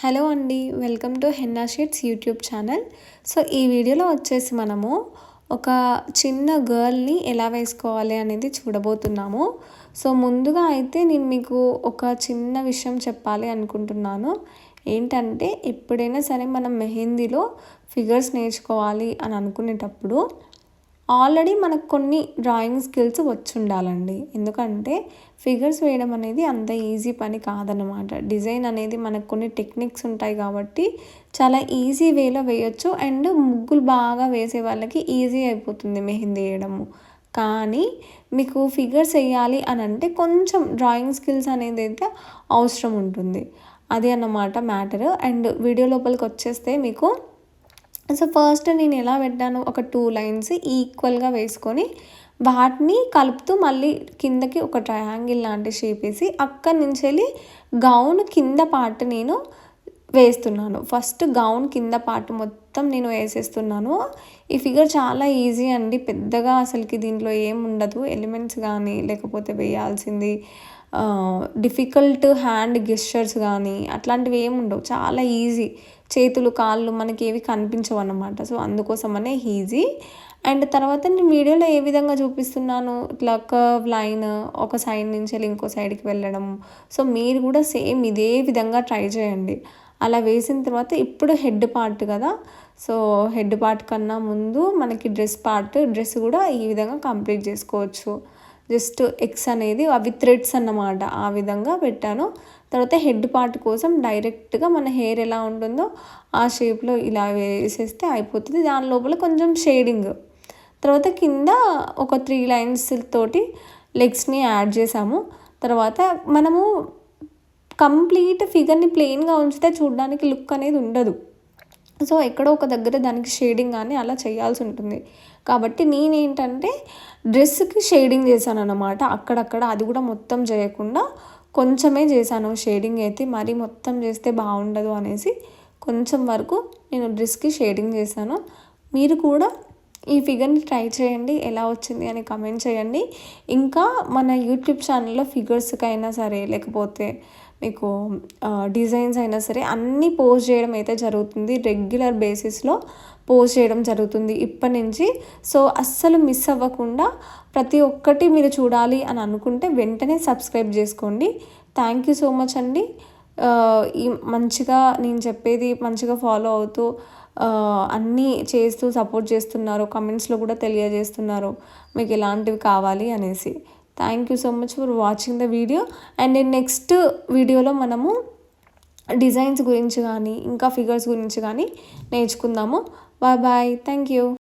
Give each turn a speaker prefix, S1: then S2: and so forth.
S1: Hello అండి welcome to henna sheets YouTube channel. So ఈ వీడియోలో వచ్చేసి మనము ఒక చిన్న గర్ల్ని ఎలా వేసుకోవాలి అనేది చూడబోతున్నాము. సో ముందుగా అయితే నేను మీకు ఒక చిన్న విషయం చెప్పాలి అనుకుంటున్నాను. ఏంటంటే ఎప్పుడైనా సరే మనం మెహందీలో ఫిగర్స్ నేర్చుకోవాలి అని అనుకునేటప్పుడు ఆల్రెడీ మనకు కొన్ని డ్రాయింగ్ స్కిల్స్ వచ్చి ఉండాలండి ఎందుకంటే ఫిగర్స్ వేయడం అనేది అంత ఈజీ పని కాదనమాట డిజైన్ అనేది మనకు కొన్ని టెక్నిక్స్ ఉంటాయి కాబట్టి చాలా ఈజీ వేలో వేయొచ్చు. అండ్ ముగ్గులు బాగా వేసే వాళ్ళకి ఈజీ అయిపోతుంది మెహందీ వేయడము. కానీ మీకు ఫిగర్స్ వేయాలి అని అంటే కొంచెం డ్రాయింగ్ స్కిల్స్ అనేది అయితే అవసరం ఉంటుంది. అది అన్నమాట మ్యాటర్. అండ్ వీడియో లోపలికి వచ్చేస్తే మీకు సో ఫస్ట్ నేను ఎలా పెట్టాను ఒక టూ లైన్స్ ఈక్వల్గా వేసుకొని వాటిని కలుపుతూ మళ్ళీ కిందకి ఒక ట్రయాంగిల్ లాంటి షేప్ వేసి అక్కడి నుంచి వెళ్ళి గౌన్ కింద పార్ట్ నేను వేస్తున్నాను. ఫస్ట్ గౌన్ కింద పార్ట్ మొత్తం మొత్తం నేను వేసేస్తున్నాను. ఈ ఫిగర్ చాలా ఈజీ అండి. పెద్దగా అసలుకి దీంట్లో ఏం ఉండదు. ఎలిమెంట్స్ కానీ లేకపోతే వేయాల్సింది డిఫికల్ట్ హ్యాండ్ గెస్చర్స్ కానీ అట్లాంటివి ఏమి ఉండవు. చాలా ఈజీ. చేతులు కాళ్ళు మనకి ఏవి కనిపించవు అన్నమాట. సో అందుకోసమనే ఈజీ. అండ్ తర్వాత నేను వీడియోలో ఏ విధంగా చూపిస్తున్నాను? ఇట్లా కర్వ్ లైన్ ఒక సైడ్ నుంచి వెళ్ళి ఇంకో సైడ్కి వెళ్ళడం. సో మీరు కూడా సేమ్ ఇదే విధంగా ట్రై చేయండి. అలా వేసిన తర్వాత ఇప్పుడు హెడ్ పార్ట్ కదా. సో హెడ్ పార్ట్ కన్నా ముందు మనకి డ్రెస్ పార్ట్ డ్రెస్ కూడా ఈ విధంగా కంప్లీట్ చేసుకోవచ్చు. జస్ట్ ఎక్స్ అనేది అవి థ్రెడ్స్ అన్నమాట. ఆ విధంగా పెట్టాను. తర్వాత హెడ్ పార్ట్ కోసం డైరెక్ట్గా మన హెయిర్ ఎలా ఉంటుందో ఆ షేప్లో ఇలా వేసేస్తే అయిపోతుంది. దాని లోపల కొంచెం షేడింగ్. తర్వాత కింద ఒక త్రీ లైన్స్ తోటి లెగ్స్ని యాడ్ చేసాము. తర్వాత మనము కంప్లీట్ ఫిగర్ని ప్లెయిన్గా ఉంచితే చూడడానికి లుక్ అనేది ఉండదు. సో ఎక్కడో ఒక దగ్గర దానికి షేడింగ్ కానీ అలా చేయాల్సి ఉంటుంది. కాబట్టి నేనేంటంటే డ్రెస్కి షేడింగ్ చేశాను అనమాట అక్కడక్కడ అది కూడా మొత్తం చేయకుండా కొంచెమే చేశాను. షేడింగ్ అయితే మరీ మొత్తం చేస్తే బాగుండదు అనేసి కొంచెం వరకు నేను డ్రెస్కి షేడింగ్ చేశాను. మీరు కూడా ఈ ఫిగర్ని ట్రై చేయండి ఎలా వచ్చింది అని కమెంట్ చేయండి. ఇంకా మన యూట్యూబ్ ఛానల్లో ఫిగర్స్కైనా సరే లేకపోతే మీకు డిజైన్స్ అయినా సరే అన్నీ పోస్ట్ చేయడం అయితే జరుగుతుంది. రెగ్యులర్ బేసిస్లో పోస్ట్ చేయడం జరుగుతుంది ఇప్పటి నుంచి. సో అస్సలు మిస్ అవ్వకుండా ప్రతి ఒక్కటి మీరు చూడాలి అని అనుకుంటే వెంటనే సబ్స్క్రైబ్ చేసుకోండి. థ్యాంక్ యూ సో మచ్ అండి. ఈ మంచిగా నేను చెప్పేది మంచిగా ఫాలో అవుతూ అన్నీ చేస్తూ సపోర్ట్ చేస్తున్నారు కమెంట్స్లో కూడా తెలియజేస్తున్నారు మీకు ఎలాంటివి కావాలి అనేసి. Thank you so much for watching the video and next వీడియోలో మనము డిజైన్స్ గురించి కానీ ఇంకా ఫిగర్స్ గురించి కానీ నేర్చుకుందాము. Bye bye thank you